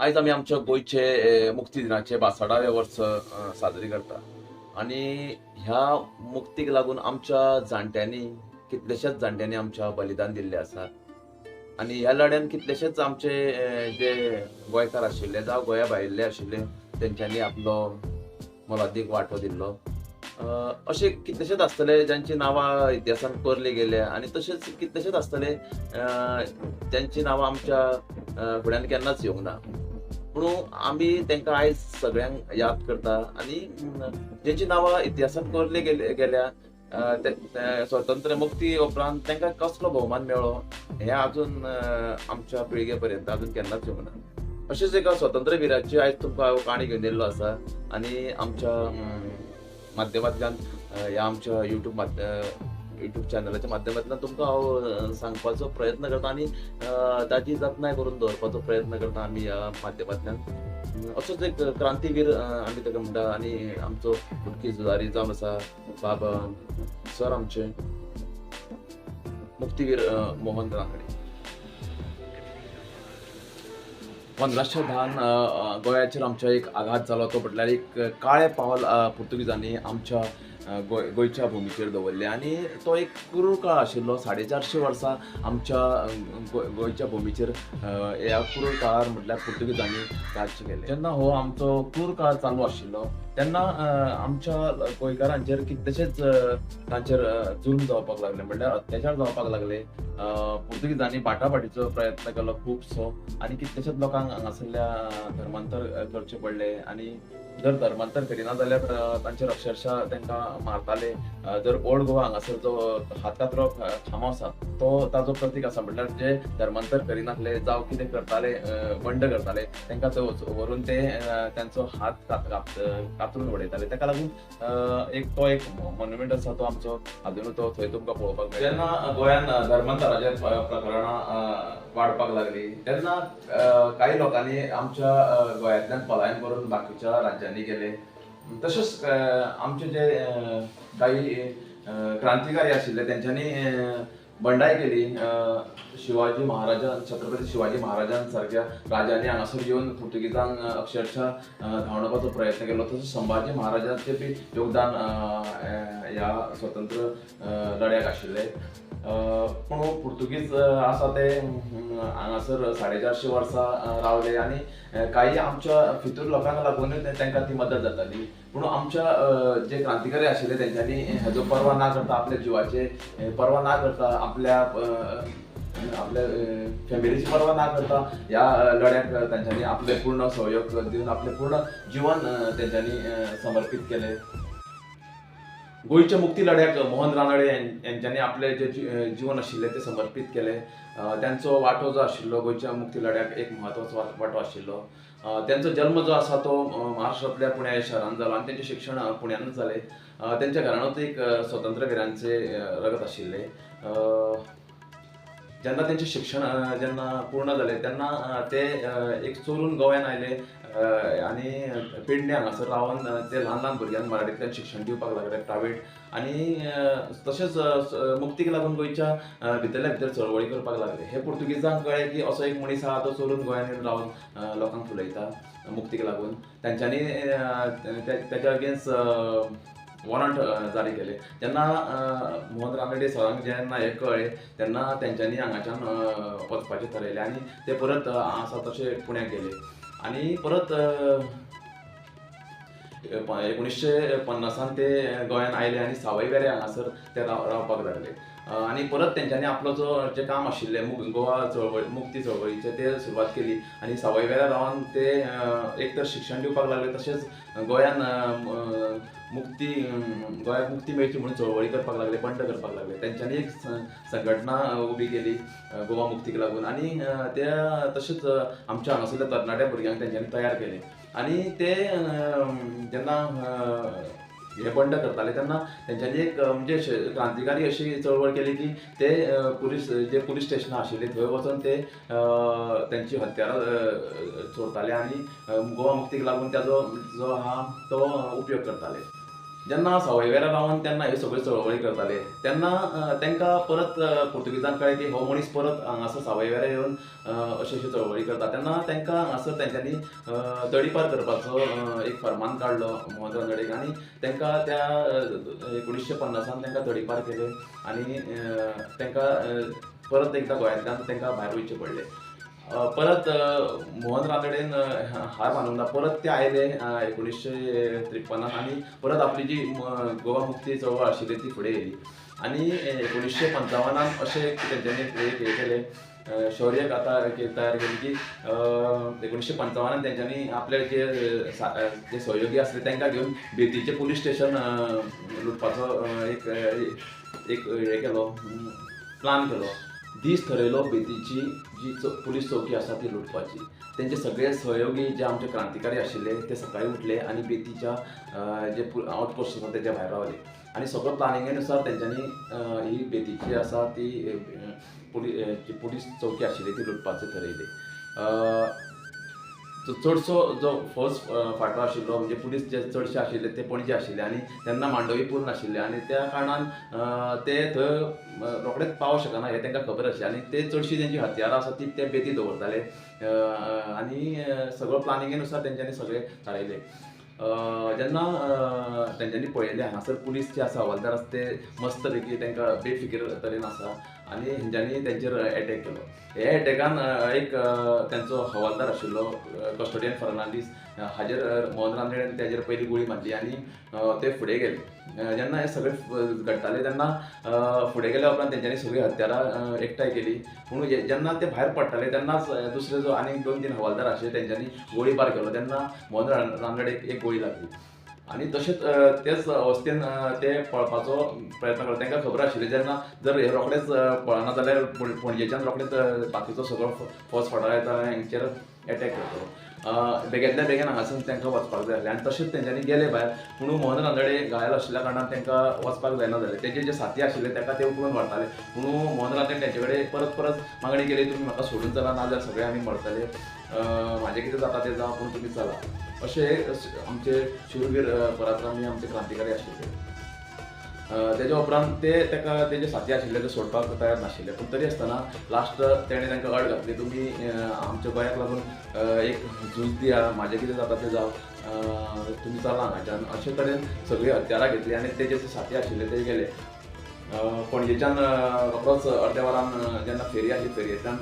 आयज आमी आमच्या गोंयचे मुक्ती दिनाचे बासडावे वर्स साजरी करता. आनी ह्या मुक्तीक लागून आमच्या जाणट्यांनी कितलेशेच जाणट्यांनी आमच्या बलिदान दिल्ले आसा. आनी ह्या लढ्यान कितलेशेच आमचे जे गोंयकार आशिल्ले जावं गोंया भायले आशिल्ले तेंच्यांनी आपलो मोलादीक वांटो दिल्लो. असे कितलेशेच आसतले ज्यांची नांवां इतिहासान कोरली गेल्या आनी तशेंच कितलेशेच आसतले ज्यांची नांवां आमच्या फुड्यान केन्नाच येवंक ना. पूण आमी त्यांना आयज सगळ्यांक याद करता. आनी अं, जेंची नांवां इतिहासांत कोरली गेले गेल्या स्वतंत्र मुक्ती उपरांत तांकां कसलो भोवमान मेळ्ळो हें अजून आमच्या पिळगे पर्यंत अजून केन्नाच येवना ना. अशेंच एका स्वतंत्र विराची आयज तुमकां हांव काणी घेवन येयल्लो आसा. आनी आमच्या माध्यमांतल्यान ह्या आमच्या युट्यूब माध्यम युट्यूब चॅनलाच्या माध्यमांतल्यान तुमकां हांव सांगपाचो प्रयत्न करता आनी ताची जतनाय करून दवरपाचो प्रयत्न करता आमी ह्या माध्यमांतल्यान असोच एक क्रांतीवीर आमी ताका म्हणटा आनी आमचो फुडकी झुजारी जावन आसा बाबा सर आमचे मुक्तीवीर मोहन रानडे. पंदराशे धान गोंयाचेर आमच्या एक आघात जालो तो म्हटल्यार एक काळें पावल पुर्तुगेजांनी पुर्तुगीजांनी आमच्या गोंय गोंयच्या भुमीचेर दवरले. आनी तो एक क्रूर काळ आशिल्लो साडे चारशे वर्सां आमच्या गोंयच्या भुमीचेर ह्या क्रूर काळार म्हटल्यार पुर्तुगीजांनी राज्य केलें. जेन्ना हो आमचो क्रूर काळ चालू आशिल्लो तेन्ना आमच्या गोंयकारांचेर कितलेशेच तांचेर जुल्म जावपाक लागले. म्हणल्यार अत्याचार जावपाक लागले. अं, बाटाबाटीचो प्रयत्न केलो खुबसो आनी कितलेशेच लोकांक हांगासरल्या धर्मांतर करचे पडले. आनी जर धर्मांतर करिना जाल्यार तांचेर अक्षरशः तांकां मारताले. जर ओल्ड गोवा हांगासर जो हातकात्रो खांबो आसा तो ताजो प्रतीक आसा म्हटल्यार जे धर्मांतर करिनासले जावं कितें करताले बंड करताले तांकां तो व्हरून ते तांचो हात कात- कातरून उडयताले. ताका लागून एक तो एक मॉन्युमेंट आसा तो आमचो आजुनूय तो थंय तुमकां पळोवपाक मेळटा. जेन्ना गोंयान धर्मांतराचे प्रकरणां वाडपाक लागली तेन्ना काही लोकांनी आमच्या गोंयांतल्यान पलायन करून बाकीच्या राज्यांनी गेले तशेंच आमचे जे काही क्रांतिकारी आशिल्ले तेंच्यांनी बंडाई केली शिवाजी महाराजान छत्रपती शिवाजी महाराजान सारक्या राजांनी हांगासर येवन अक्षरशः अ, प्रयत्न केलो तसो संभाजी महाराजांचे बी योगदान ह्या स्वतंत्र लढ्याक आशिल्ले. पूण पुर्तुगीज आसा ते हांगासर साडे चारशे वर्सां रावले आनी काही आमच्या फितूर लोकांक लागून तांकां ती मदत जाताली. पूण आमच्या जे क्रांतिकारी आशिल्ले तेंच्यांनी हेजो पर्वा ना करता आपल्या जिवाचे पर्वा ना करता आपल्या म्हणजे आपल्या फॅमिलीची पर्वा ना करता ह्या लढ्यात त्यांच्यानी आपले पूर्ण सहयोग दिवन आपले पूर्ण जिवन त्यांच्यानी तेंच्यांनी समर्पीत केले. गोंयच्या मुक्ती लढ्याक मोहन रानडे यांच्यानी आपले जे जीवन आशिल्ले ते समर्पीत केले. अ, त्यांचो वांटो जो आशिल्लो गोंयच्या मुक्ती लढ्याक एक म्हत्वाचो वांटो आशिल्लो त्यांचो जल्म जो आसा तो महाराष्ट्रातल्या महाराष्ट्रांतल्या पुण्या शहरान शहरांत जालो आनी तेंचें शिक्षण अ, जालें अ, तेंच्या एक स्वतंत्र वीरांचे रगत आशिल्ले ज्यांना जेन्ना तेंचें शिक्षण ज्यांना जेन्ना पूर्ण जालें तेन्ना ते एक चोरून गोंयान आयले आणि आनी असं हांगासर रावन ते ल्हान ल्हान भुरग्यांक मराठींतल्यान शिक्षण दिवपाक लागले प्रायवेट आनी तशेंच मुक्तीक लागून गोंयच्या भितरल्या भितर चळवळी करपाक लागले. हे पुर्तुगीजांक कळ्ळें की असो एक मनीस आहा तो चोरून गोंयान येवन रावन लोकांक फुलयता मुक्तीक लागून तांच्यांनी त्याच्या ते- तेच्या अगेन्स्ट वॉरंट जारी केले. तेन्ना मोहन रानडे सरांक जेन्ना हें कळ्ळें तेन्ना तेंच्यांनी हांगाच्यान वचपाचें थारायलें आनी ते परत आसा तशे पुण्याक गेले. आनी परत एकोणीसशे पन्नासान ते गोंयांत आयले आनी सावय वेरे हांगासर ते राव रावपाक लागले आनी परत तेंच्यांनी आपलो जो जें काम आशिल्लें मु- गोवा चळवळी मुक्ती चळवळीचें ते सुरवात केली. आनी सावय वेऱ्यां ते एक तर शिक्षण दिवपाक लागले तशेंच गोंयान मुक्ती अम, गोंयाक मुक्ती मेळची म्हणून चळवळी करपाक लागले बंड करपाक लागले. तेंच्यांनी एक संघटना उबी केली गोवा मुक्तीक लागून. आनी त्या तशेंच आमच्या हांगासरल्या तरणाट्या भुरग्यांक तेंच्यांनी तयार केले. आनी ते ज्यांना जेन्ना हे बंड करताले तेन्ना तेंच्यांनी एक म्हणजे क्रांतिकारी अशी चळवळ केली की ते पुलीस जे पुलीस स्टेशनां आशिल्लीं थंय वचून ते त्यांची तेंची हत्यारां चोरताले आनी गोवा मुक्तीक लागून त्याचो जो आहा तो उपयोग करताले. जेन्ना सावयवेरा रावन तेन्ना ह्यो सगळ्यो चळवळी करताले तेन्ना तांकां परत अ, कळ्ळें की हो मनीस परत हांगासर सावयवेरा येवन अ, अश्यो अश्यो चळवळी करता तेन्ना तांकां हांगासर तेंच्यांनी तडीपार करपाचो एक फर्मान काडलो मोहन रानडेक आनी तांकां त्या अ, एकुणीशे पन्नासांत तांकां तडीपार केले आनी तांकां परत एकदां गोंयांतल्यान तांकां भायर वयचें पडलें. परत मोहन रानडेन हार मानवला ना परत ते आयले एकोणीसशे त्रेपन्न आणि आनी परत आपली जी गोवा मुक्ती चळवळ आशिल्ली ती फुडें येयली आनी एकोणीसशे पंचावन्नान अशें तेंच्यांनी एक हें केलें शौर्य गाथा के- तयार केली की एकोणीसशे एकुणीशे पंचावन्नान तेंच्यांनी आपले जे जे सहयोगी आसले तेंकां घेवन बेतीचें पुलीस स्टेशन लुटपाचो एक एक हें केलो प्लान केलो. दीस थरयलो बेतीची जी चौ- पुलीस चौकी आसा ती लुटपाची. तेंचे सगळे सहयोगी जे आमचे क्रांतिकारी आशिल्ले ते सकाळी उठले आनी बेतीच्या जे आउटपोस्ट आसा तेच्या भायर रावले आनी सगळो प्लॅनिंगेनुसार तेंच्यांनी ही बेतीची आसा ती पुलीस जी पुलीस चौकी आशिल्ली ती लुटपाचें थरयलें चडसो जो फर्स्ट फाटो आशिल्लो म्हणजे पुलीस जे चडशे आशिल्ले ते पणजे आशिल्ले आनी तेन्ना मांडवी पूर्ण नाशिल्ले आनी त्या कारणान ते थंय रोखडेच पावोंक शकना हें तांकां खबर आशिल्लें आनी ते चडशीं तेंची हत्यारां आसा ती ते बेती दवरताले. आनी अ, सगळो प्लानिंगेनुसार तेंच्यांनी सगळें थारायलें. जेन्ना तेंच्यांनी पळयलें हांगासर पुलीस जे आसा हवालदार आसा ते मस्त पैकी तांकां बेफिकीर तरेन आसा. आनी हेंच्यांनी तेंचेर एटॅक केलो. हे एटॅकान एक त्यांचो तेंचो हवालदार आशिल्लो कस्टोडियन फर्नांडीस हाजेर मोहन रामदेण तेजेर पयली गुळी मारली आनी ते फुडें गेले. जेन्ना हे सगळें घडटाले तेन्ना फुडें गेल्या उपरांत तेंच्यांनी सगळीं हत्यारां एकठांय केली. पूण जेन्ना ते भायर पडटाले तेन्नाच दुसरे जो आनीक दोन तीन हवालदार आशिल्ले तेंच्यांनी गोळीबार केलो. तेन्ना मोहन रान- एक गोळी लागली. आनी तशेंच तेच अवस्थेन ते पळपाचो प्रयत्न करता तांकां खबर आशिल्ली जेन्ना जर हे रोखडेच पळना जाल्यार पणजेच्यान रोखडेच बाकीचो सगळो फौज फडार येता हेंचेर एटॅक करतो. अ, बेगीन हांगासून तांकां वचपाक जाय आसलें. आनी तशेंच तेंच्यांनी गेले भायर. पूण मोहन रानडे घायल आशिल्ल्या कारणान तांकां वचपाक जायना जालें. तेजे जे साथी आशिल्ले ताका ते उखलून व्हरताले पूण मोहन रानडे तेंचे कडेन परत परत मागणी केली तुमी म्हाका सोडून चला नाजाल्यार सगळे आमी मरतले. म्हाजें कितें जाता तें जावं पूण तुमी चला. अशे आमचे शूरवीर पराक्रमी आमचे क्रांतिकारी आशिल्ले. तेज्या उपरांत ते ताका तेजे साथी आशिल्ले ते सोडपाक तयार नाशिल्ले. पूण तरी आसतना लास्ट तेणें तांकां अड घातली. तुमी आमच्या गोंयाक लागून एक झूज दिया म्हाजें कितें जाता तें जावं अ, तुमी चला हांगाच्यान. अशे तरेन सगळीं हत्यारां घेतली आनी तेजे जे साथी आशिल्ले ते गेले. पणजेच्यान रोखडोच अर्द्या वरान जेन्ना फेरी आसली फेरयेंतल्यान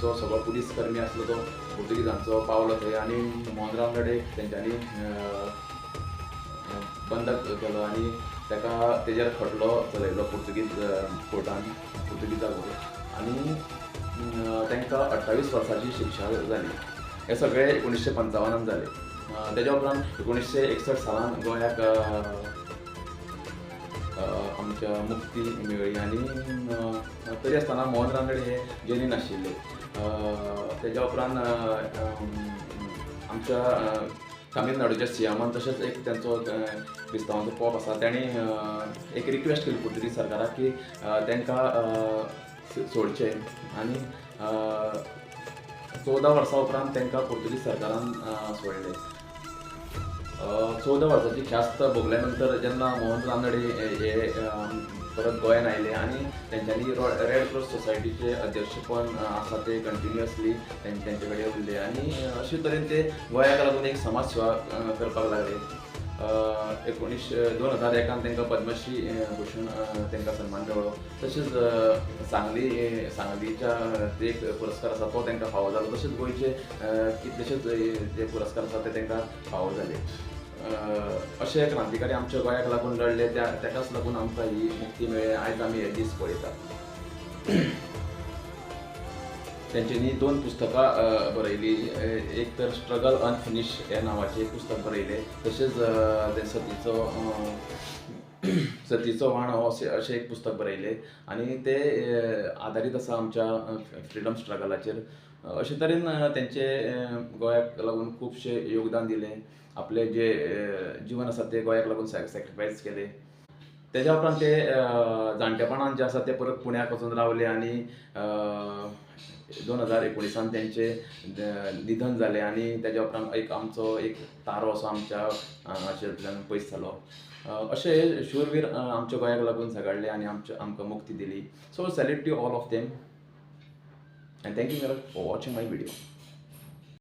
जो सगळो पुलीस कर्मी आसलो तो पुर्तुगीजांचो पावलो थंय आनी मोहन कडेन तेंच्यांनी बंद बंदक केलो आनी ताका तेजेर खटलो चलयलो पुर्तुगीज कोर्टान पुर्तुगीजा कोर्ट आनी तांकां अठ्ठावीस वर्सांची शिक्षा जाली हे सगळे एकुणीशे पंचावनान जाले तेज्या उपरांत एकुणीशे एकसठ सालान गोंयाक आमच्या मुक्ती मेळ्ळी आनी तरी आसतना मोहन रानडे हे जेलीन आशिल्ले तेज्या उपरांत आमच्या तामिळनाडूच्या सीएमान तशेंच एक त्यांचो क्रिस्तांवांचो पोप आसा तेणी एक रिक्वेस्ट केली पुर्तुगीज सरकाराक की तांकां सोडचें. आनी चवदा वर्सां उपरांत तांकां पुर्तुगीज सरकारान सोडलें. सोडले चवदा वर्साची ख्यास्त भोगल्या नंतर जेन्ना मोहन रानडे हे परत गोंयान आयले आनी तेंच्यांनी रो- रेड क्रॉस सोसायटीचे अध्यक्षपण आसा ते कंटिन्युअसली तेंचे कडेन उरले आनी अशे तरेन ते गोंयाक लागून एक समाज सेवा करपाक लागले. अ, दोन हजार एकान तांकां पद्मश्री भूषण भुशण तांकां सन्मान मेळ्ळो तशेंच सांगली सांगलीच्या जे एक पुरस्कार आसा तो तांकां फावो जालो तशेंच गोंयचे कितलेशेच जे पुरस्कार आसा ते तांकां फावो जाले अशे क्रांतिकारी आमच्या गोंयाक लागून लढले. त्या ताकाच लागून आमकां ही मुक्ती मेळ्ळी आयज आमी हे दीस पळयतात तेंच्यांनी दोन पुस्तकां बरयली. एक तर स्ट्रगल अनफिनिश ह्या नांवाचें एक पुस्तक बरयलें. तशेंच ते सतीचो सतीचो वाण हो अशें अशें एक पुस्तक बरयलें. आनी ते आदारीत आसा आमच्या फ्रिडम स्ट्रगलाचेर अशे तरेन तेंचे गोंयाक लागून खुबशें योगदान दिलें. आपलें जे जीवन आसा तें गोंयाक लागून सॅक्रिफायस केले. तेज्या उपरांत ते जाणटेपणान जे आसा ते परत पुण्याक वचून रावले आनी दोन हजार एकुणीसान तेंचें निधन जालें आनी तेज्या उपरांत एक आमचो एक तारो असो आमच्या हाचेंतल्यान पयस जालो अ, अशे शूरवीर आमच्या गोंयाक लागून झगडले आनी आमच्या आमकां मुक्ती दिली. So salute to all of them and thank you you for watching my video